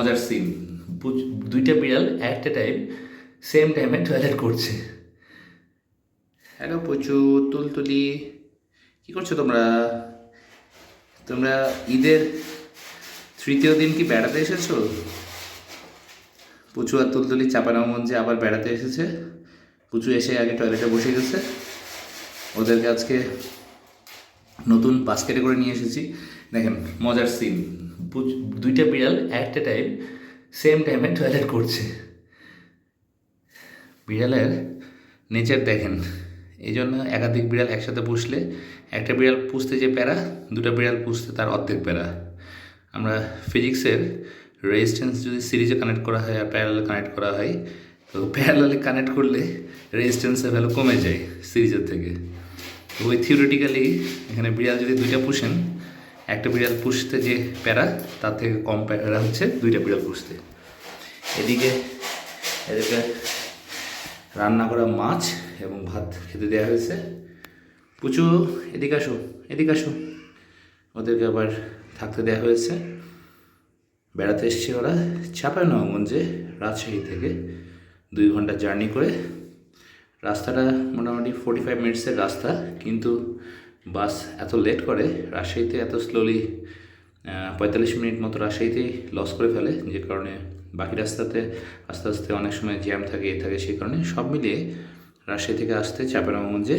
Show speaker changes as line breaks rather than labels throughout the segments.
মজার সিন দুইটা বিড়াল অ্যাট এ টাইম সেম টাইমে টয়লেট করছে। হ্যালো পুচু, তুলতুলি, কি করছ তোমরা? তোমরা ঈদের তৃতীয় দিন কি বেড়াতে এসেছ? পুচু আর তুলতুলি চাপানামগঞ্জে আবার বেড়াতে এসেছে। পুচু এসে আগে টয়লেটে বসে গেছে। ওদেরকে আজকে নতুন বাস্কেটে করে নিয়ে এসেছি। দেখেন, মজার সিন দুইটা বিড়াল একটা টাইম সেম টাইমে টয়লেট করছে। বিড়ালের নেচার দেখেন। এই জন্য একাধিক বিড়াল একসাথে পুষলে, একটা বিড়াল পুষতে যে প্যারা, দুটো বিড়াল পুষতে তার অর্ধেক প্যারা। আমরা ফিজিক্সের রেজিস্ট্যান্স যদি সিরিজে কানেক্ট করা হয় আর প্যারালে কানেক্ট করা হয়, তো প্যারালে কানেক্ট করলে রেজিস্ট্যান্সের ভ্যালু কমে যায় সিরিজের থেকে। ওই থিওরিটিক্যালি এখানে বিড়াল যদি দুইটা পুষেন, একটা বিড়াল পুষতে যে প্যারা, তার থেকে কম প্যারা হচ্ছে দুইটা বিড়াল পুষতে। এদিকে এদিকে রান্না করা মাছ এবং ভাত খেতে দেওয়া হয়েছে। পুচু, এদিকে আসো এদিকে আসো। ওদেরকে আবার থাকতে দেওয়া হয়েছে। বেড়াতে এসছে ওরা। চাপায় নবগঞ্জে রাজশাহী থেকে দুই ঘণ্টা জার্নি করে রাস্তাটা মোটামুটি ফোর্টি ফাইভ মিনিটসের রাস্তা, কিন্তু বাস এত লেট করে, রাজশাহীতে এত স্লোলি পঁয়তাল্লিশ মিনিট মতো রাজশাহীতেই লস করে ফেলে, যে কারণে বাকি রাস্তাতে আস্তে আস্তে অনেক সময় জ্যাম থাকে, এ থাকে সেই কারণে সব মিলিয়ে রাজশাহী থেকে আসতে চাপানগঞ্জে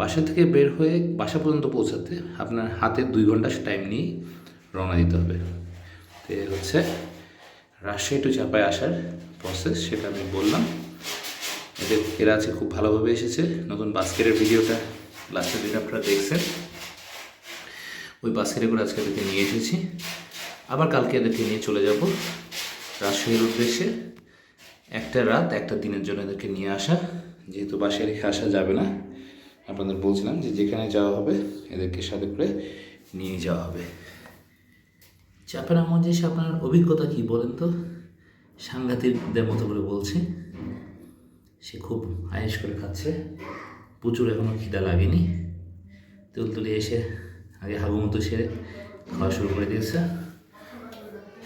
বাসা থেকে বের হয়ে বাসা পর্যন্ত পৌঁছাতে আপনার হাতে দুই ঘণ্টা টাইম নিয়ে রওনা দিতে হবে। তো হচ্ছে রাজশাহী টু চাপায় আসার প্রসেস সেটা আমি বললাম। এদের, এরা আজকে খুব ভালোভাবে এসেছে। নতুন বাস্কেটের ভিডিওটা লাস্টের দিন আপনারা দেখছেন, ওই বাস্কেটে করে আজকে এদেরকে নিয়ে এসেছি। আবার কালকে এদেরকে নিয়ে চলে যাব রাজশাহীর উদ্দেশ্যে। একটা রাত, একটা দিনের জন্য এদেরকে নিয়ে আসা। যেহেতু বাসায় রেখে আসা যাবে না, আপনাদের বলছিলাম যে যেখানে যাওয়া হবে, এদেরকে সাথে করে নিয়ে যাওয়া হবে। চাপের মধ্যে এসে আপনার অভিজ্ঞতা কি বলেন তো? সাংঘাতিকদের মতো করে বলছে। সে খুব আয়েস করে খাচ্ছে। প্রচুর এখনও খিদা লাগেনি। তুলতুলি এসে আগে হাগু মতো সেরে খাওয়া শুরু করে দিয়েছে।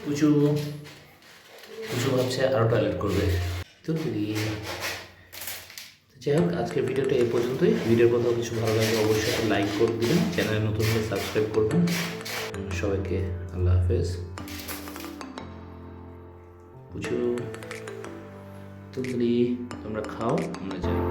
পুচু পুচু ভাবছে আরও টয়লেট করবে। তুলতুলি যাই হোক, আজকের ভিডিওটা এই পর্যন্তই। ভিডিওর কোথাও কিছু ভালো লাগে অবশ্যই লাইক করে দিবেন। চ্যানেলে নতুন হলে সাবস্ক্রাইব করবেন। সবাইকে আল্লাহ হাফেজ। পুচু। তুলতুলি তোমরা খাও আমরা যাই।